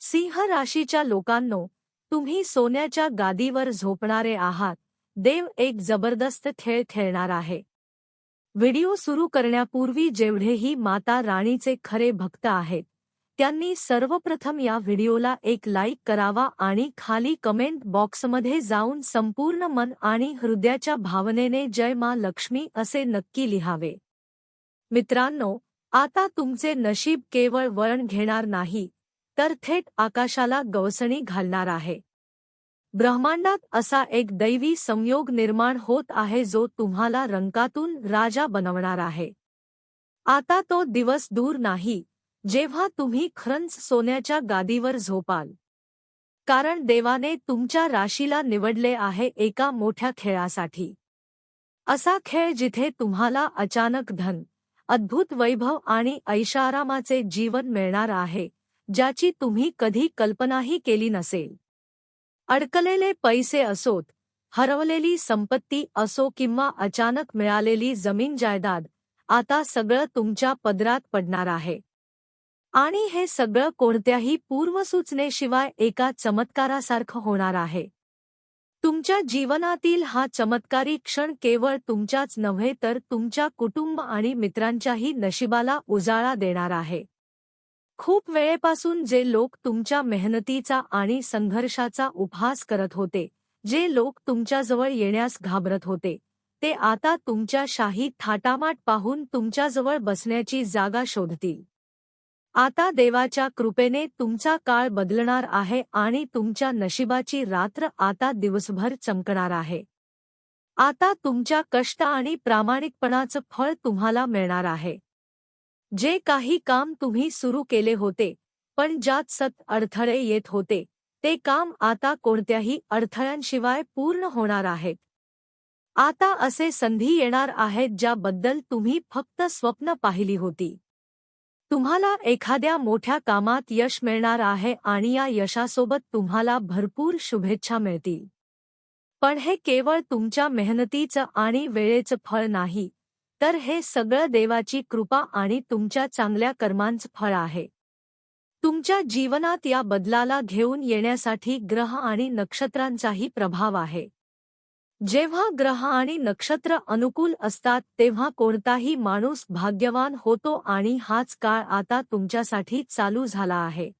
सिंह राशीच्या लोकांनो तुम्ही सोन्याच्या गादीवर झोपणारे आहात. देव एक जबरदस्त खेळ खेळणार आहे. व्हिडिओ सुरू करण्यापूर्वी जेवढेही माता राणीचे खरे भक्त आहेत त्यांनी सर्वप्रथम या व्हिडिओला एक लाईक करावा आणि खाली कमेंट बॉक्समध्ये जाऊन संपूर्ण मन आणि हृदयाच्या भावनेने जय मा लक्ष्मी असे नक्की लिहावे. मित्रांनो आता तुमचे नशीब केवळ वळण घेणार नाही तर थेट आकाशाला गवसणी घालणार आहे. ब्रह्मांडात असा एक दैवी संयोग निर्माण होत आहे जो तुम्हाला रंकातून राजा बनवणार आहे. आता तो दिवस दूर नाही जेव्हा तुम्ही खरंच सोन्याच्या गादीवर झोपाल. कारण देवाने तुमच्या राशीला निवडले आहे एका मोठ्या खेळासाठी. असा खेळ जिथे तुम्हाला अचानक धन अद्भुत वैभव आणि ऐशारामाचे जीवन मिळणार आहे ज्याची तुम्ही कधी कल्पनाही केली नसेल. अडकलेले पैसे असोत हरवलेली संपत्ती असो किंवा अचानक मिळालेली जमीन जायदाद आता सगळं तुमच्या पदरात पडणार आहे. आणि हे सगळं कोणत्याही पूर्वसूचनेशिवाय एका चमत्कारासारखं होणार आहे. तुमच्या जीवनातील हा चमत्कारी क्षण केवळ तुमच्याच नव्हे तर तुमच्या कुटुंब आणि मित्रांच्याही नशिबाला उजाळा देणार आहे. खूप वेळेपासून जे लोक तुमच्या मेहनतीचा आणि संघर्षाचा उपहास करत होते जे लोक तुमच्याजवळ येण्यास घाबरत होते ते आता तुमच्या शाही थाटामाट पाहून तुमच्याजवळ बसण्याची जागा शोधतील. आता देवाच्या कृपेने तुमचा काळ बदलणार आहे आणि तुमच्या नशिबाची रात्र आता दिवसभर चमकणार आहे. आता तुमच्या कष्ट आणि प्रामाणिकपणाचं फळ तुम्हाला मिळणार आहे. जे काही काम तुम्ही सुरू केले होते पण ज्यात सत अडथळे येत होते ते काम आता कोणत्याही अडथळ्यांशिवाय पूर्ण होणार आहेत. आता असे संधी येणार आहेत ज्याबद्दल तुम्ही फक्त स्वप्न पाहिली होती. तुम्हाला एखाद्या मोठ्या कामात यश मिळणार आहे आणि या यशासोबत तुम्हाला भरपूर शुभेच्छा मिळतील. पण हे केवळ तुमच्या मेहनतीचं आणि वेळेचं फळ नाही तर हे सगळं देवाची कृपा आणि तुमच्या चांगल्या कर्मांचं फळ आहे. तुमच्या जीवनात या बदलाला घेऊन येण्यासाठी ग्रह आणि नक्षत्रांचाही प्रभाव आहे. जेव्हा ग्रह आणि नक्षत्र अनुकूल असतात तेव्हा कोणताही माणूस भाग्यवान होतो आणि हाच काळ आता तुमच्यासाठी चालू झाला आहे.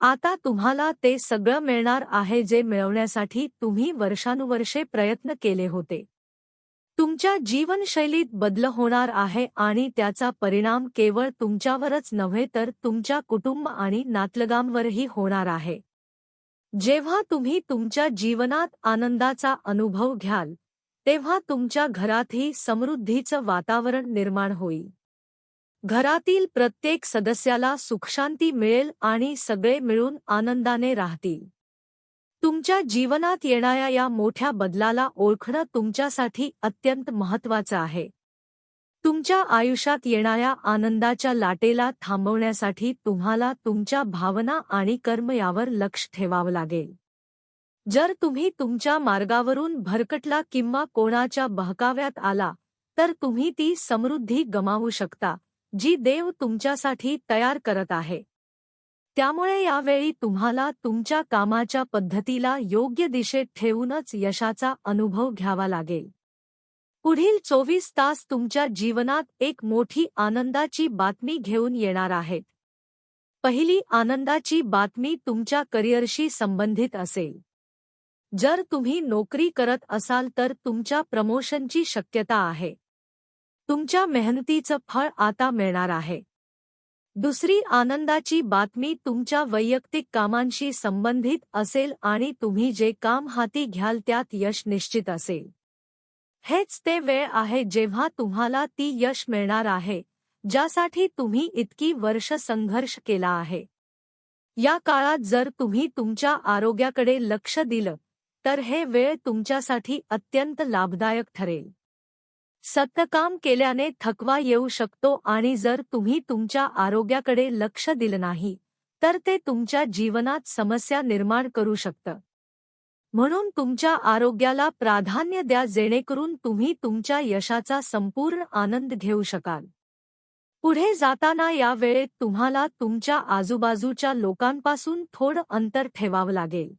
आता तुम्हाला ते सगळं मिळणार आहे जे मिळवण्यासाठी तुम्ही वर्षानुवर्षे प्रयत्न केले होते. तुमच्या जीवनशैलीत बदल होणार आहे आणि त्याचा परिणाम केवळ तुमच्यावरच नव्हे तर तुमच्या कुटुंब आणि नातलगांवरही होणार आहे. जेव्हा तुम्ही तुमच्या जीवनात आनंदाचा अनुभव घ्याल तेव्हा तुमच्या घरातही समृद्धीचं वातावरण निर्माण होईल. घरातील प्रत्येक सदस्याला सुखशांती मिळेल आणि सगळे मिळून आनंदाने राहतील. तुमच्या जीवनात येणाऱ्या या मोठ्या बदलाला ओळखणं तुमच्यासाठी अत्यंत महत्वाचं आहे. तुमच्या आयुष्यात येणाऱ्या आनंदाच्या लाटेला थांबवण्यासाठी तुम्हाला तुमच्या भावना आणि कर्म यावर लक्ष ठेवावं लागेल. जर तुम्ही तुमच्या मार्गावरून भरकटला किंवा कोणाच्या बहकाव्यात आला तर तुम्ही ती समृद्धी गमावू शकता जी देव तुमच्यासाठी तयार करत आहे. त्यामुळे यावेळी तुम्हाला तुमच्या कामाच्या पद्धतीला योग्य दिशेत ठेवूनच यशाचा अनुभव घ्यावा लागेल. पुढील चोवीस तास तुमच्या जीवनात एक मोठी आनंदाची बातमी घेऊन येणार आहेत. पहिली आनंदाची बातमी तुमच्या करिअरशी संबंधित असेल. जर तुम्ही नोकरी करत असाल तर तुमच्या प्रमोशनची शक्यता आहे. तुमच्या मेहनतीचं फळ आता मिळणार आहे. दुसरी आनंदाची बातमी तुमच्या वैयक्तिक कामांशी संबंधित असेल आणि तुम्ही जे काम हाती घ्याल त्यात यश निश्चित असेल. हेच ते वेळ आहे जेव्हा तुम्हाला ती यश मिळणार आहे ज्यासाठी तुम्ही इतकी वर्ष संघर्ष केला आहे. या काळात जर तुम्ही तुमच्या आरोग्याकडे लक्ष दिलं तर हे वेळ तुमच्यासाठी अत्यंत लाभदायक ठरेल. सत्यकाम केल्याने थकवा येऊ शकतो आणि जर तुम्ही तुमच्या आरोग्याकडे लक्ष दिलं नाही तर ते तुमच्या जीवनात समस्या निर्माण करू शकतं. म्हणून तुमच्या आरोग्याला प्राधान्य द्या जेणेकरून तुम्ही तुमच्या यशाचा संपूर्ण आनंद घेऊ शकाल. पुढे जाताना या वेळेत तुम्हाला तुमच्या आजूबाजूच्या लोकांपासून थोडं अंतर ठेवावं लागेल.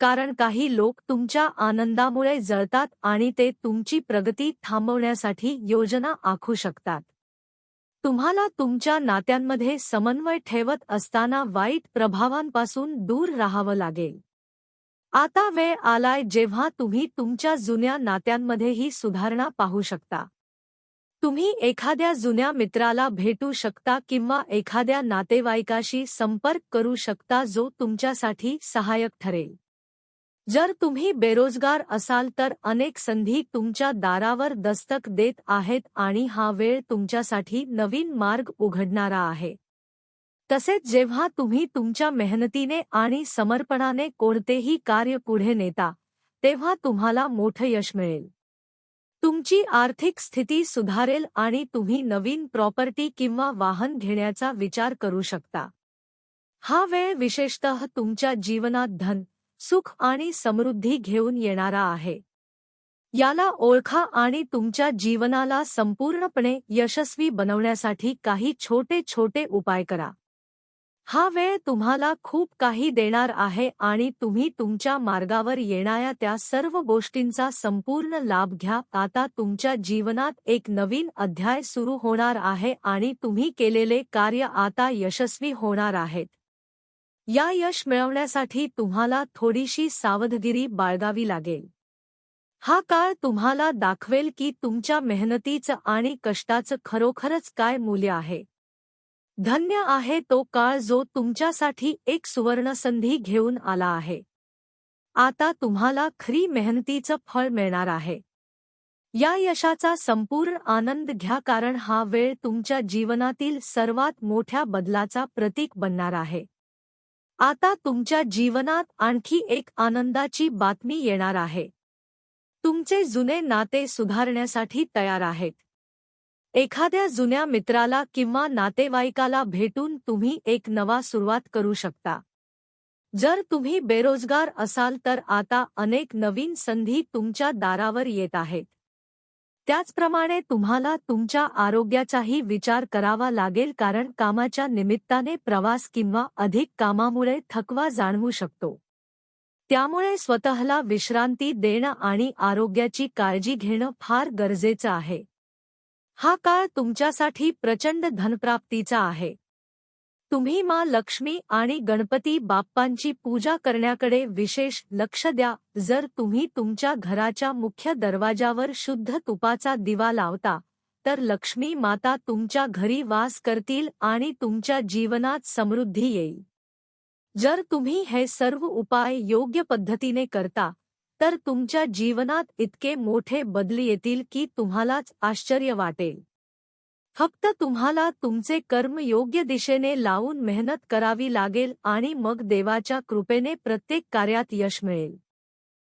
कारण काही लोक तुमच्या आनंदामुळे जळतात आणि ते तुमची प्रगती थांबवण्यासाठी योजना आखू शकतात. तुम्हाला तुमच्या नात्यांमध्ये समन्वय ठेवत असताना वाईट प्रभावांपासून दूर राहावं लागेल. आता वेळ आलाय जेव्हा तुम्ही तुमच्या जुन्या नात्यांमध्येही सुधारणा पाहू शकता. तुम्ही एखाद्या जुन्या मित्राला भेटू शकता किंवा एखाद्या नातेवाईकाशी संपर्क करू शकता जो तुमच्यासाठी सहाय्यक ठरेल. जर तुम्ही बेरोजगार असाल तर अनेक संधी तुमच्या दारावर दस्तक देत आहेत आणि हा वेळ तुमच्यासाठी नवीन मार्ग उघडणारा आहे. तसेच जेव्हा तुम्ही तुमच्या मेहनतीने आणि समर्पणाने कोणतेही कार्य पुढे नेता तेव्हा तुम्हाला मोठं यश मिळेल. तुमची आर्थिक स्थिती सुधारेल आणि तुम्ही नवीन प्रॉपर्टी किंवा वाहन घेण्याचा विचार करू शकता. हा वेळ विशेषतः तुमच्या जीवनात धन सुख आणि समृद्धी घेऊन येणारा आहे. याला ओळखा आणि तुमच्या जीवनाला संपूर्णपणे यशस्वी बनवण्यासाठी काही छोटे छोटे उपाय करा. हा वेळ तुम्हाला खूप काही देणार आहे आणि तुम्ही तुमच्या मार्गावर येणाऱ्या त्या सर्व गोष्टींचा संपूर्ण लाभ घ्या. आता तुमच्या जीवनात एक नवीन अध्याय सुरू होणार आहे आणि तुम्ही केलेले कार्य आता यशस्वी होणार आहेत. या यश मिळवण्यासाठी तुम्हाला थोडीशी सावधगिरी बाळगावी लागेल. हा काळ तुम्हाला दाखवेल की तुमच्या मेहनतीचं आणि कष्टाचं खरोखरच काय मूल्य आहे. धन्य आहे तो काळ जो तुमच्यासाठी एक सुवर्णसंधी घेऊन आला आहे. आता तुम्हाला खरी मेहनतीचं फळ मिळणार आहे. या यशाचा संपूर्ण आनंद घ्या कारण हा वेळ तुमच्या जीवनातील सर्वात मोठ्या बदलाचा प्रतीक बनणार आहे. आता तुमच्या जीवनात आणखी एक आनंदाची बातमी येणार आहे. तुमचे जुने नाते सुधारण्यासाठी तयार आहेत. एखाद्या जुन्या मित्राला किंवा नातेवाईकाला भेटून तुम्ही एक नवा सुरुवात करू शकता. जर तुम्ही बेरोजगार असाल तर आता अनेक नवीन संधी तुमच्या दारावर येत आहेत. त्याचप्रमाणे तुम्हाला तुमच्या आरोग्याचाही विचार करावा लागेल कारण कामाच्या निमित्ताने प्रवास किंवा अधिक कामामुळे थकवा जाणवू शकतो. त्यामुळे स्वतःला विश्रांती देणं आणि आरोग्याची काळजी घेणं फार गरजेचं आहे. हा काळ तुमच्यासाठी प्रचंड धनप्राप्तीचा आहे. तुम्ही मा लक्ष्मी आणि गणपती बाप्पांची पूजा करण्याकडे विशेष लक्ष द्या. जर तुम्ही तुमच्या घराच्या मुख्य दरवाजावर शुद्ध तुपाचा दिवा लावता तर लक्ष्मी माता तुमच्या घरी वास करतील आणि तुमच्या जीवनात समृद्धी येईल. जर तुम्ही हे सर्व उपाय योग्य पद्धतीने करता तर तुमच्या जीवनात इतके मोठे बदल येतील की तुम्हालाच आश्चर्य वाटेल. फक्त तुम्हाला तुमचे कर्म योग्य दिशेने लावून मेहनत करावी लागेल आणि मग देवाच्या कृपेने प्रत्येक कार्यात यश मिळेल.